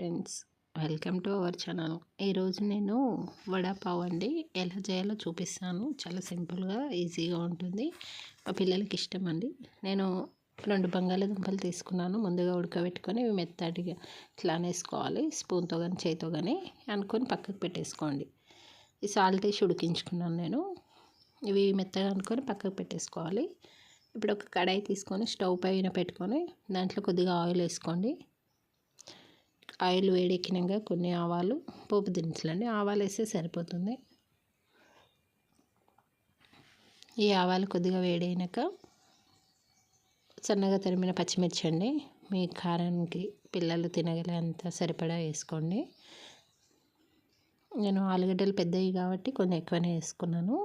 Friends welcome to our channel. ఈరోజు నేను వడాపావ్ అండి. ఎలా చేయాలో చూపిస్తాను. చాలా సింపుల్గా ఈజీగా ఉంటుంది. మా పిల్లలకి ఇష్టం అండి. నేను రెండు బంగాళాదుంపలు తీసుకున్నాను. ముందుగా ఉడకబెట్టుకొని ఇవి మెత్తడిగా ఇట్లా అనేసుకోవాలి స్పూన్తో కానీ చేతితో కానీ అనుకొని పక్కకు పెట్టేసుకోండి. ఈ సాల్ట్ వేసి ఉడికించుకున్నాను నేను. ఇవి మెత్తగా అనుకొని పక్కకు పెట్టేసుకోవాలి. ఇప్పుడు ఒక కడాయి తీసుకొని స్టవ్ పైన పెట్టుకొని దాంట్లో కొద్దిగా ఆయిల్ వేసుకోండి. ఆయిల్ వేడెక్కినాక కొన్ని ఆవాలు పోపు దినుసులండి. ఆవాలు వేస్తే సరిపోతుంది. ఈ ఆవాలు కొద్దిగా వేడైనాక సన్నగా తరిమిన పచ్చిమిర్చి అండి. మీ కారానికి పిల్లలు తినగలేంత సరిపడా వేసుకోండి. నేను ఆలుగడ్డలు పెద్దవి కాబట్టి కొంచెం ఎక్కువనే వేసుకున్నాను.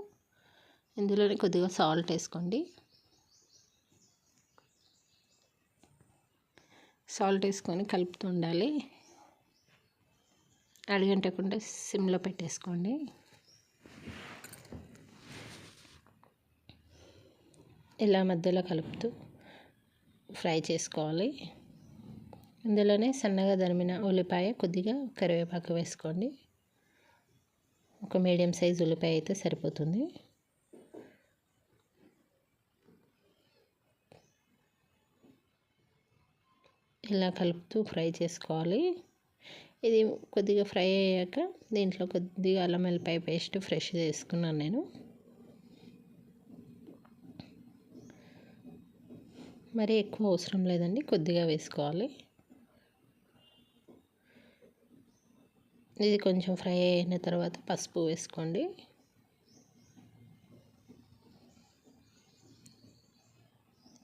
ఇందులోనే కొద్దిగా సాల్ట్ వేసుకోండి. సాల్ట్ వేసుకొని కలుపుతూ ఉండాలి. అడిగంటకుండా సిమ్లో పెట్టేసుకోండి. ఇలా మధ్యలో కలుపుతూ ఫ్రై చేసుకోవాలి. ఇందులోనే సన్నగా దరిమిన ఉల్లిపాయ కొద్దిగా కరివేపాకు వేసుకోండి. ఒక మీడియం సైజ్ ఉల్లిపాయ అయితే సరిపోతుంది. ఇలా కలుపుతూ ఫ్రై చేసుకోవాలి. ఇది కొద్దిగా ఫ్రై అయ్యాక దీంట్లో కొద్దిగా అల్లం వెల్లిపాయ పేస్ట్ ఫ్రెష్ చేసుకున్నాను నేను. మరి ఎక్కువ అవసరం లేదండి కొద్దిగా వేసుకోవాలి. ఇది కొంచెం ఫ్రై అయిన తర్వాత పసుపు వేసుకోండి.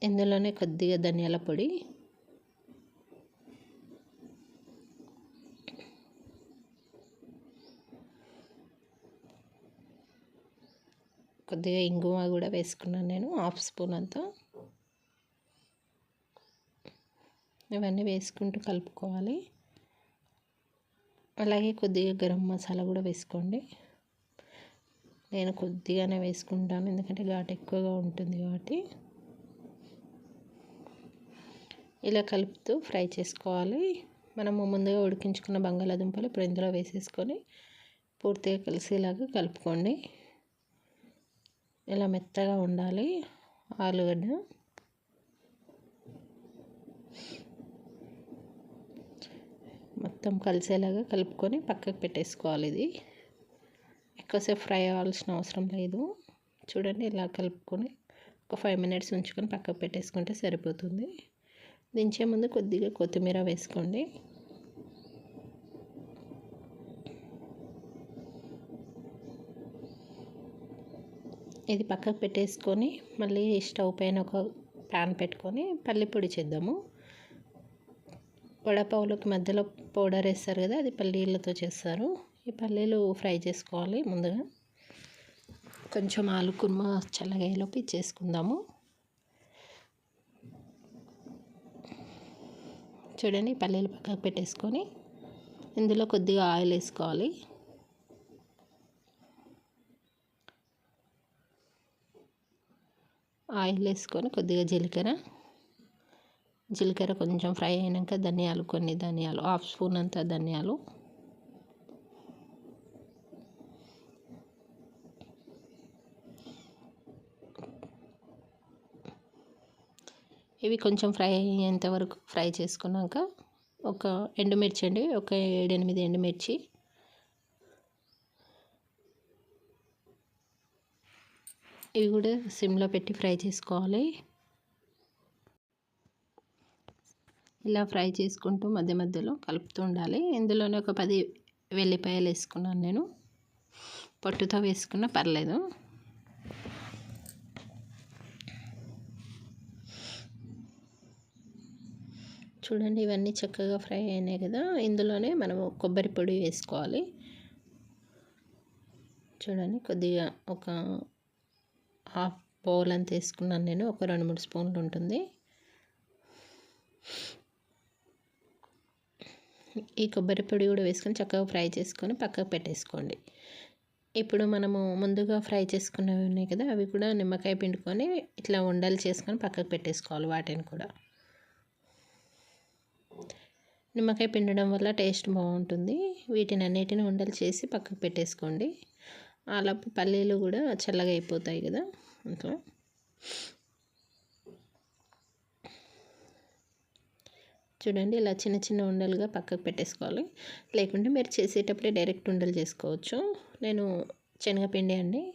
ఇందులోనే కొద్దిగా ధనియాల పొడి కొద్దిగా ఇంగువ కూడా వేసుకున్నాను నేను హాఫ్ స్పూన్ అంతా. ఇవన్నీ వేసుకుంటూ కలుపుకోవాలి. అలాగే కొద్దిగా గరం మసాలా కూడా వేసుకోండి. నేను కొద్దిగానే వేసుకుంటాను ఎందుకంటే ఘాటు ఎక్కువగా ఉంటుంది కాబట్టి. ఇలా కలుపుతూ ఫ్రై చేసుకోవాలి. మనము ముందుగా ఉడికించుకున్న బంగాళాదుంపలు ఇప్పుడు ఇందులో వేసేసుకొని పూర్తిగా కలిసేలాగా కలుపుకోండి. ఇలా మెత్తగా ఉండాలి ఆలుగడ్డ. మొత్తం కలిసేలాగా కలుపుకొని పక్కకు పెట్టేసుకోవాలి ఇది. ఎక్కువసేపు ఫ్రై అవ్వాల్సిన అవసరం లేదు. చూడండి ఇలా కలుపుకొని ఒక ఫైవ్ మినిట్స్ ఉంచుకొని పక్కకు పెట్టేసుకుంటే సరిపోతుంది. దించే ముందు కొద్దిగా కొత్తిమీర వేసుకోండి. ఇది పక్కకు పెట్టేసుకొని మళ్ళీ స్టవ్ పైన ఒక ప్యాన్ పెట్టుకొని పల్లి పొడి చేద్దాము. వడపావులకి మధ్యలో పౌడర్ వేస్తారు కదా అది పల్లీలతో చేస్తారు. ఈ పల్లీలు ఫ్రై చేసుకోవాలి ముందుగా. కొంచెం ఆలు కుర్మ చల్లగాయలోకి చేసుకుందాము చూడండి పల్లీలు పక్కకు పెట్టేసుకొని ఇందులో కొద్దిగా ఆయిల్ వేసుకోవాలి. ఆయిల్ వేసుకొని కొద్దిగా జీలకర్ర. జీలకర్ర కొంచెం ఫ్రై అయినాక ధనియాలు కొన్ని ధనియాలు హాఫ్ స్పూన్ అంత ధనియాలు. ఇవి కొంచెం ఫ్రై అయ్యేంత వరకు ఫ్రై చేసుకున్నాక ఒక ఎండుమిర్చి అండి ఒక ఏడెనిమిది ఎండుమిర్చి. ఇవి కూడా సిమ్లో పెట్టి ఫ్రై చేసుకోవాలి. ఇలా ఫ్రై చేసుకుంటూ మధ్య మధ్యలో కలుపుతూ ఉండాలి. ఇందులోనే ఒక పది వెల్లిపాయలు వేసుకున్నాను నేను. పొట్టుతో వేసుకున్న పర్లేదు. చూడండి ఇవన్నీ చక్కగా ఫ్రై అయినాయి కదా. ఇందులోనే మనము కొబ్బరి పొడి వేసుకోవాలి. చూడండి కొద్దిగా ఒక హాఫ్ బౌల్ అని తీసుకున్నాను నేను. ఒక రెండు మూడు స్పూన్లు ఉంటుంది. ఈ కొబ్బరి పొడి కూడా వేసుకొని చక్కగా ఫ్రై చేసుకొని పక్కకు పెట్టేసుకోండి. ఇప్పుడు మనము ముందుగా ఫ్రై చేసుకున్నవి ఉన్నాయి కదా అవి కూడా నిమ్మకాయ పిండుకొని ఇట్లా ఉండలు చేసుకొని పక్కకు పెట్టేసుకోవాలి వాటిని కూడా. నిమ్మకాయ పిండడం వల్ల టేస్ట్ బాగుంటుంది. వీటిని అన్నిటిని ఉండలు చేసి పక్కకు పెట్టేసుకోండి. అలాపు పల్లీలు కూడా చల్లగా అయిపోతాయి కదా అట్లా. చూడండి ఇలా చిన్న చిన్న ఉండలుగా పక్కకు పెట్టేసుకోవాలి. లేకుంటే మీరు చేసేటప్పుడే డైరెక్ట్ ఉండలు చేసుకోవచ్చు. నేను శనగపిండి అండి.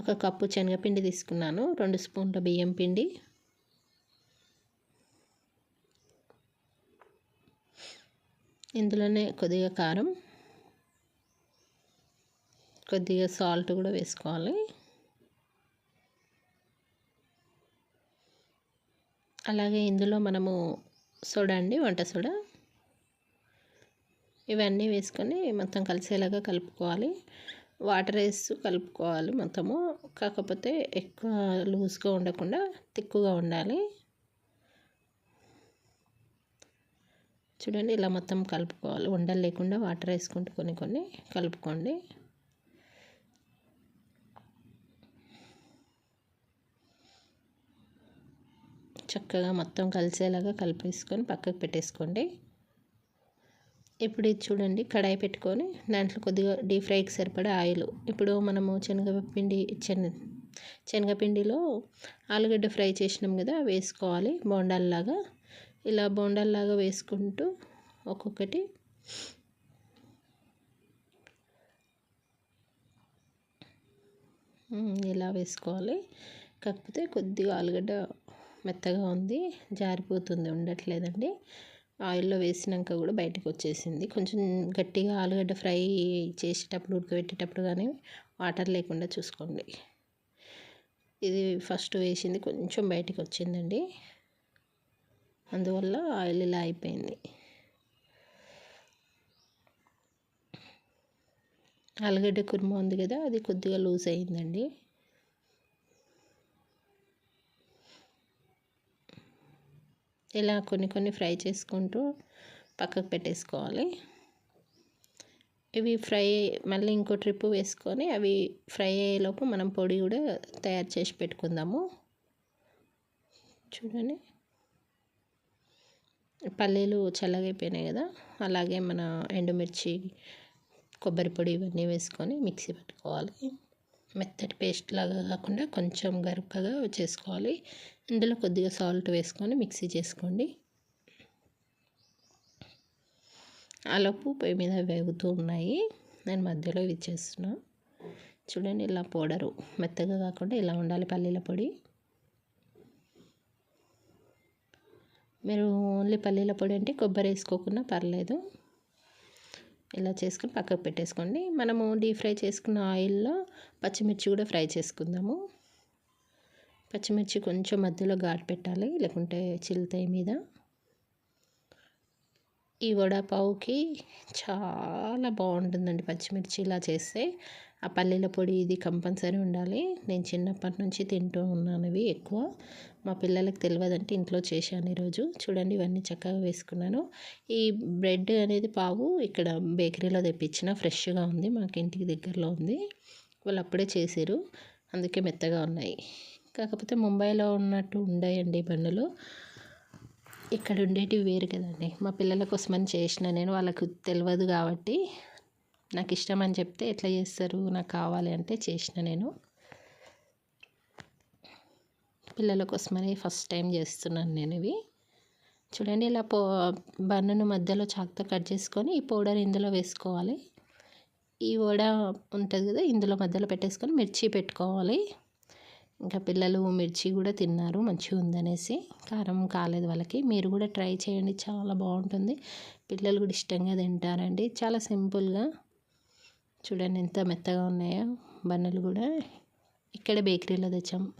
ఒక కప్పు శనగపిండి తీసుకున్నాను. రెండు స్పూన్ల బియ్యం పిండి. ఇందులోనే కొద్దిగా కారం కొద్దిగా సాల్ట్ కూడా వేసుకోవాలి. అలాగే ఇందులో మనము సోడా అండి వంట సోడా. ఇవన్నీ వేసుకొని మొత్తం కలిసేలాగా కలుపుకోవాలి. వాటర్ వేస్తూ కలుపుకోవాలి మొత్తము. కాకపోతే ఎక్కువ లూజ్గా ఉండకుండా తిక్కుగా ఉండాలి. చూడండి ఇలా మొత్తం కలుపుకోవాలి. ఉండలు లేకుండా వాటర్ వేసుకుంటూ కొన్ని కొన్ని కలుపుకోండి. చక్కగా మొత్తం కలిసేలాగా కలిపేసుకొని పక్కకు పెట్టేసుకోండి. ఇప్పుడు ఇది చూడండి కడాయి పెట్టుకొని దాంట్లో కొద్దిగా డీప్ ఫ్రైకి సరిపడా ఆయిల్. ఇప్పుడు మనము శనగపిండి శన శనగపిండిలో ఆలుగడ్డ ఫ్రై చేసినాం కదా వేసుకోవాలి బోండాల్లాగా. ఇలా బోండాల్లాగా వేసుకుంటూ ఒక్కొక్కటి ఇలా వేసుకోవాలి. కాకపోతే కొద్దిగా ఆలుగడ్డ మెత్తగా ఉంది జారిపోతుంది ఉండట్లేదండి. ఆయిల్లో వేసినాక కూడా బయటకు వచ్చేసింది. కొంచెం గట్టిగా ఆలుగడ్డ ఫ్రై చేసేటప్పుడు ఉడకబెట్టేటప్పుడు కానీ వాటర్ లేకుండా చూసుకోండి. ఇది ఫస్ట్ వేసింది కొంచెం బయటకు వచ్చిందండి. అందువల్ల ఆయిల్ ఇలా అయిపోయింది. ఆలుగడ్డ కుర్మ ఉంది కదా అది కొద్దిగా లూజ్ అయిందండి. ఇలా కొన్ని కొన్ని ఫ్రై చేసుకుంటూ పక్కకు పెట్టేసుకోవాలి. ఇవి ఫ్రై మళ్ళీ ఇంకో ట్రిప్ వేసుకొని అవి ఫ్రై అయ్యేలోపు మనం పొడి కూడా తయారు చేసి పెట్టుకుందాము. చూడండి. పల్లీలు చల్లగైపోయినాయి కదా అలాగే మన ఎండుమిర్చి కొబ్బరి పొడి ఇవన్నీ వేసుకొని మిక్సీ పెట్టుకోవాలి. మెత్తటి పేస్ట్ లాగా కాకుండా కొంచెం గరుకగా చేసుకోవాలి. ఇందులో కొద్దిగా సాల్ట్ వేసుకొని మిక్సీ చేసుకోండి. ఆలోపు పొయ్యి మీద వేగుతూ ఉన్నాయి. నేను మధ్యలో ఇవి చేస్తున్నా. చూడండి ఇలా పౌడరు మెత్తగా కాకుండా ఇలా ఉండాలి పల్లీల పొడి. మీరు ఓన్లీ పల్లీల పొడి అంటే కొబ్బరి వేసుకోకుండా పర్లేదు. ఇలా చేసుకుని పక్కకు పెట్టేసుకోండి. మనము డీప్ ఫ్రై చేసుకున్న ఆయిల్లో పచ్చిమిర్చి కూడా ఫ్రై చేసుకుందాము. పచ్చిమిర్చి కొంచెం మధ్యలో ఘాటు పెట్టాలి లేకుంటే చిల్లుతాయి మీద. ఈ వడపావుకి చాలా బాగుంటుందండి పచ్చిమిర్చి ఇలా చేస్తే. ఆ పల్లీల పొడి ఇది కంపల్సరీ ఉండాలి. నేను చిన్నప్పటి నుంచి తింటూ ఉన్నాను ఇవి ఎక్కువ. మా పిల్లలకు తెలియదంటే ఇంట్లో చేశాను ఈరోజు. చూడండి ఇవన్నీ చక్కగా వేసుకున్నాను. ఈ బ్రెడ్ అనేది పావు ఇక్కడ బేకరీలో తెప్పించిన ఫ్రెష్గా ఉంది మాకు ఇంటికి దగ్గరలో ఉంది. వాళ్ళు అప్పుడే చేసారు అందుకే మెత్తగా ఉన్నాయి. కాకపోతే ముంబైలో ఉన్నట్టు ఉండయండి బండ్లు. ఇక్కడ ఉండేటివి వేరు కదండి. మా పిల్లల కోసమని చేసిన నేను వాళ్ళకు తెలియదు కాబట్టి నాకు ఇష్టం అని చెప్తే ఎట్లా చేస్తారు? నాకు కావాలి అంటే చేసిన నేను. పిల్లల కోసమని ఫస్ట్ టైం చేస్తున్నాను నేను ఇవి. చూడండి ఇలా పో బన్నును మధ్యలో చాక్తో కట్ చేసుకొని ఈ పౌడర్ ఇందులో వేసుకోవాలి. ఈ వడ ఉంటుంది కదా ఇందులో మధ్యలో పెట్టేసుకొని మిర్చి పెట్టుకోవాలి. ఇంకా పిల్లలు మిర్చి కూడా తిన్నారు మంచిగా ఉందనేసి. కారం కాలేదు వాళ్ళకి. మీరు కూడా ట్రై చేయండి చాలా బాగుంటుంది. పిల్లలు కూడా ఇష్టంగా తింటారండి. చాలా సింపుల్గా. చూడండి ఎంత మెత్తగా ఉన్నాయో బన్నులు కూడా. ఇక్కడ బేకరీలో తెచ్చాం.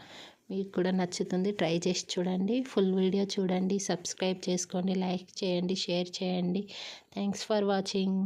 మీకు కూడా నచ్చుతుంది. ట్రై చేసి చూడండి. ఫుల్ వీడియో చూడండి. సబ్స్క్రైబ్ చేసుకోండి. లైక్ చేయండి. షేర్ చేయండి. Thanks for watching.